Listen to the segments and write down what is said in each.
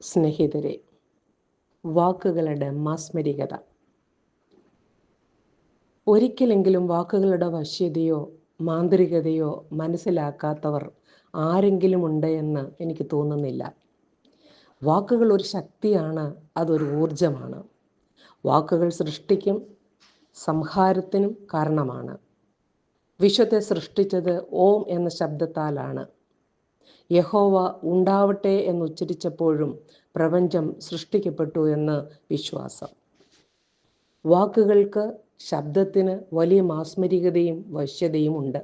സ്നേഹിതരെ വാക്കുകളുടെ മാസ്മരികത. ഒരിക്കലെങ്കിലും വാക്കുകളുടെ വശ്യതയോ മാന്ത്രികതയോ മനസ്സിലാക്കാത്തവർ ആരെങ്കിലും ഉണ്ട് എന്ന് എനിക്ക് തോന്നുന്നില്ല. വാക്കുകൾ ഒരു ശക്തിയാണ് അതൊരു ഊർജമാണ് വാക്കുകൾ സൃഷ്ടിക്കും സംഹാരത്തിനും കാരണമാണ്. വിശ്വത്തെ സൃഷ്ടിച്ചത് ഓം എന്ന ശബ്ദത്താലാണ്. യഹോവ ഉണ്ടാവട്ടെ എന്ന് ഉച്ചരിച്ചപ്പോഴും പ്രപഞ്ചം സൃഷ്ടിക്കപ്പെട്ടു എന്ന് വിശ്വാസം. വാക്കുകൾക്ക് ശബ്ദത്തിന് വലിയ മാസ്മരികതയും വശ്യതയും ഉണ്ട്.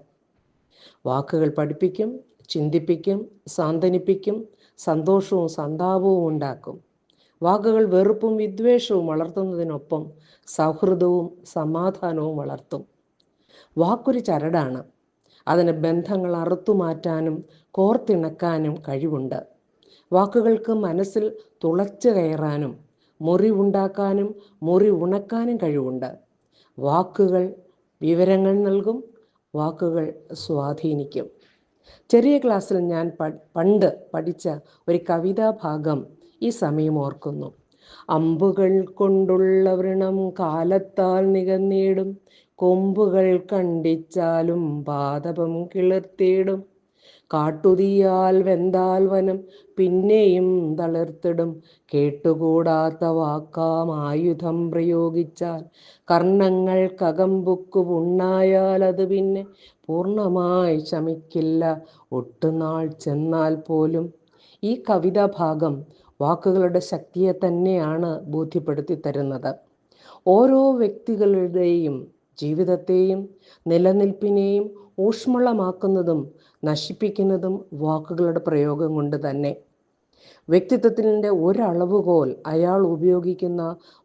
വാക്കുകൾ പഠിപ്പിക്കും ചിന്തിപ്പിക്കും സാന്ത്വനിപ്പിക്കും സന്തോഷവും സന്താപവും ഉണ്ടാക്കും. വാക്കുകൾ വെറുപ്പും വിദ്വേഷവും വളർത്തുന്നതിനൊപ്പം സൗഹൃദവും സമാധാനവും വളർത്തും. വാക്കൊരു ചരടാണ്. അതിന് ബന്ധങ്ങൾ അറുത്തുമാറ്റാനും കോർത്തിണക്കാനും കഴിവുണ്ട്. വാക്കുകൾക്ക് മനസ്സിൽ തുളച്ചു കയറാനും മുറിവുണ്ടാക്കാനും മുറി ഉണക്കാനും കഴിവുണ്ട്. വാക്കുകൾ വിവരങ്ങൾ നൽകും വാക്കുകൾ സ്വാധീനിക്കും. ചെറിയ ക്ലാസ്സിൽ ഞാൻ പണ്ട് പഠിച്ച ഒരു കവിതാ ഭാഗം ഈ സമയം ഓർക്കുന്നു. അമ്പുകൾ കൊണ്ടുള്ള വ്രണം കാലത്താൽ നികന്നീടും കൊമ്പുകൾ കണ്ടിച്ചാലും പാതപം കിളിർത്തിയിടും. കാട്ടുതീയാൽ വെന്താൽ വനം പിന്നെയും തളിർത്തിടും. കേട്ടുകൂടാത്ത വാക്കാം ആയുധം പ്രയോഗിച്ചാൽ കർണങ്ങൾക്കകമ്പുക്കു പുണ്ണായാൽ അത് പിന്നെ പൂർണമായി ശമിക്കില്ല. ഒട്ടുനാൾ ചെന്നാൽ പോലും ഈ കവിതാ ഭാഗം വാക്കുകളുടെ ശക്തിയെ തന്നെയാണ് ബോധ്യപ്പെടുത്തി തരുന്നത്. ഓരോ വ്യക്തികളുടെയും ജീവിതത്തെയും നിലനിൽപ്പിനെയും ഊഷ്മളമാക്കുന്നതും നശിപ്പിക്കുന്നതും വാക്കുകളുടെ പ്രയോഗം കൊണ്ട് തന്നെ. വ്യക്തിത്വത്തിന്റെ ഒരളവുകോൽ അയാൾ ഉപയോഗിക്കുന്ന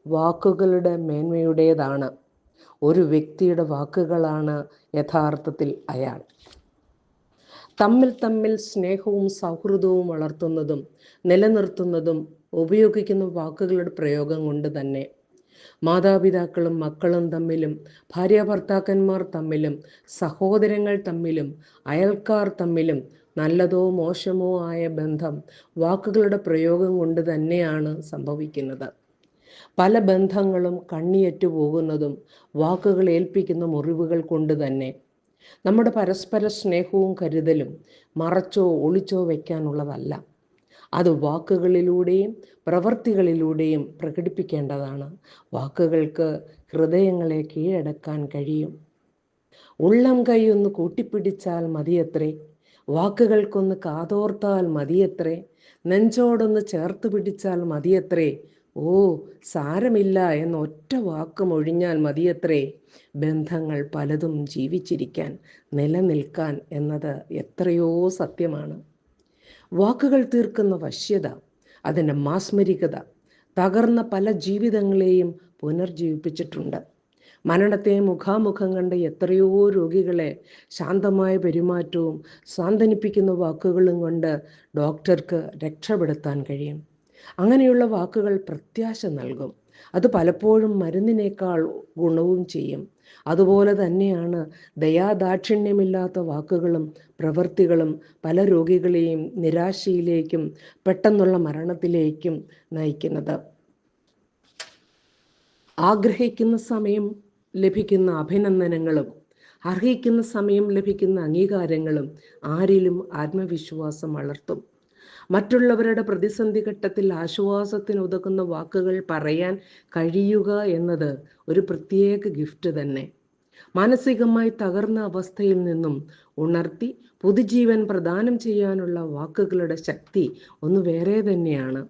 വാക്കുകളുടെ മേന്മയുടേതാണ്. ഒരു വ്യക്തിയുടെ വാക്കുകളാണ് യഥാർത്ഥത്തിൽ അയാൾ. തമ്മിൽ തമ്മിൽ സ്നേഹവും സൗഹൃദവും വളർത്തുന്നതും നിലനിർത്തുന്നതും ഉപയോഗിക്കുന്ന വാക്കുകളുടെ പ്രയോഗം കൊണ്ട് തന്നെ. മാതാപിതാക്കളും മക്കളും തമ്മിലും ഭാര്യ ഭർത്താക്കന്മാർ തമ്മിലും സഹോദരങ്ങൾ തമ്മിലും അയൽക്കാർ തമ്മിലും നല്ലതോ മോശമോ ആയ ബന്ധം വാക്കുകളുടെ പ്രയോഗം കൊണ്ട് തന്നെയാണ് സംഭവിക്കുന്നത്. പല ബന്ധങ്ങളും കണ്ണിയറ്റു പോകുന്നതും വാക്കുകൾ ഏൽപ്പിക്കുന്ന മുറിവുകൾ കൊണ്ട് തന്നെ. നമ്മുടെ പരസ്പര സ്നേഹവും കരുതലും മറച്ചോ ഒളിച്ചോ വയ്ക്കാനുള്ളതല്ല അത് വാക്കുകളിലൂടെയും പ്രവൃത്തികളിലൂടെയും പ്രകടിപ്പിക്കേണ്ടതാണ്. വാക്കുകൾക്ക് ഹൃദയങ്ങളെ കീഴടക്കാൻ കഴിയും. ഉള്ളം കൈ ഒന്ന് കൂട്ടിപ്പിടിച്ചാൽ മതിയത്രേ. വാക്കുകൾക്കൊന്ന് കാതോർത്താൽ മതിയത്രേ. നെഞ്ചോടൊന്ന് ചേർത്ത് പിടിച്ചാൽ മതിയത്രേ. ഓ സാരമില്ല എന്ന ഒറ്റ വാക്കും ഒഴിഞ്ഞാൽ മതിയത്രേ. ബന്ധങ്ങൾ പലതും ജീവിച്ചിരിക്കാൻ നിലനിൽക്കാൻ എന്നത് എത്രയോ സത്യമാണ്. വാക്കുകൾ തീർക്കുന്ന വശ്യത അതിന്റെ മാസ്മരികത തകർന്ന പല ജീവിതങ്ങളെയും പുനർജീവിപ്പിച്ചിട്ടുണ്ട്. മരണത്തെ മുഖാമുഖം കണ്ട എത്രയോ രോഗികളെ ശാന്തമായ പെരുമാറ്റവും സാന്ത്വനിപ്പിക്കുന്ന വാക്കുകളും കൊണ്ട് ഡോക്ടർക്ക് രക്ഷപ്പെടുത്താൻ കഴിയും. അങ്ങനെയുള്ള വാക്കുകൾ പ്രത്യാശ നൽകും. അത് പലപ്പോഴും മരുന്നിനേക്കാൾ ഗുണവും ചെയ്യും. അതുപോലെ തന്നെയാണ് ദയാദാക്ഷിണ്യമില്ലാത്ത വാക്കുകളും പ്രവൃത്തികളും പല രോഗികളെയും നിരാശയിലേക്കും പെട്ടെന്നുള്ള മരണത്തിലേക്കും നയിക്കുന്നത്. ആഗ്രഹിക്കുന്ന സമയം ലഭിക്കുന്ന അഭിനന്ദനങ്ങളും അർഹിക്കുന്ന സമയം ലഭിക്കുന്ന അംഗീകാരങ്ങളും ആരിലും ആത്മവിശ്വാസം വളർത്തും. മറ്റുള്ളവരുടെ പ്രതിസന്ധി ഘട്ടത്തിൽ ആശ്വാസത്തിന് വാക്കുകൾ പറയാൻ കഴിയുക എന്നത് ഒരു പ്രത്യേക ഗിഫ്റ്റ് തന്നെ. മാനസികമായി തകർന്ന അവസ്ഥയിൽ നിന്നും ഉണർത്തി പുതുജീവൻ പ്രദാനം ചെയ്യാനുള്ള വാക്കുകളുടെ ശക്തി ഒന്ന് വേറെ തന്നെയാണ്.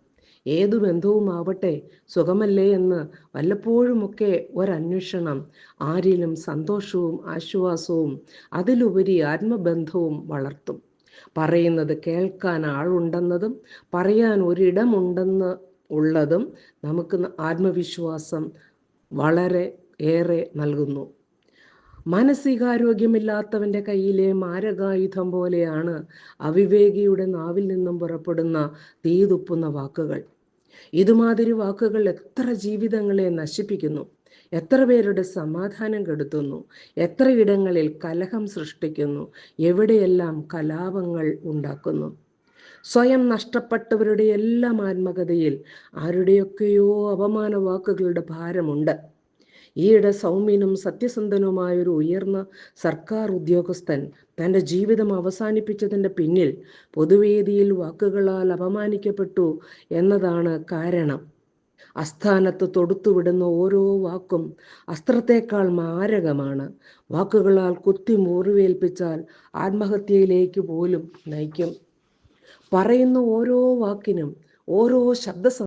ഏതു ബന്ധവുമാവട്ടെ സുഖമല്ലേ എന്ന് വല്ലപ്പോഴുമൊക്കെ ഒരന്വേഷണം ആരിലും സന്തോഷവും ആശ്വാസവും അതിലുപരി ആത്മബന്ധവും വളർത്തും. പറയുന്നത് കേൾക്കാൻ ആളുണ്ടെന്നതും പറയാൻ ഒരിടമുണ്ടെന്ന് ഉള്ളതും നമുക്ക് ആത്മവിശ്വാസം വളരെ ഏറെ നൽകുന്നു. മാനസികാരോഗ്യമില്ലാത്തവന്റെ കയ്യിലെ മാരകായുധം പോലെയാണ് അവിവേകിയുടെ നാവിൽ നിന്നും പുറപ്പെടുന്ന തീതുപ്പുന്ന വാക്കുകൾ. ഇതുമാതിരി വാക്കുകൾ എത്ര ജീവിതങ്ങളെ നശിപ്പിക്കുന്നു. എത്ര പേരുടെ സമാധാനം കെടുത്തുന്നു. എത്രയിടങ്ങളിൽ കലഹം സൃഷ്ടിക്കുന്നു. എവിടെയെല്ലാം കലാപങ്ങൾ ഉണ്ടാക്കുന്നു. സ്വയം നഷ്ടപ്പെട്ടവരുടെ എല്ലാം ആത്മകഥയിൽ ആരുടെയൊക്കെയോ അപമാന വാക്കുകളുടെ ഭാരമുണ്ട്. ഈയിടെ സൗമ്യനും സത്യസന്ധനുമായ ഒരു ഉയർന്ന സർക്കാർ ഉദ്യോഗസ്ഥൻ തന്റെ ജീവിതം അവസാനിപ്പിച്ചതിന്റെ പിന്നിൽ പൊതുവേദിയിൽ വാക്കുകളാൽ അപമാനിക്കപ്പെട്ടു എന്നതാണ് കാരണം. അസ്ഥാനത്ത് തൊടുത്തുവിടുന്ന ഓരോ വാക്കും അസ്ത്രത്തേക്കാൾ മാരകമാണ്. വാക്കുകളാൽ കുത്തി മുറിവേൽപ്പിച്ചാൽ ആത്മഹത്യയിലേക്ക് പോലും നയിക്കും. പറയുന്ന ഓരോ വാക്കിനും ഓരോ ശബ്ദ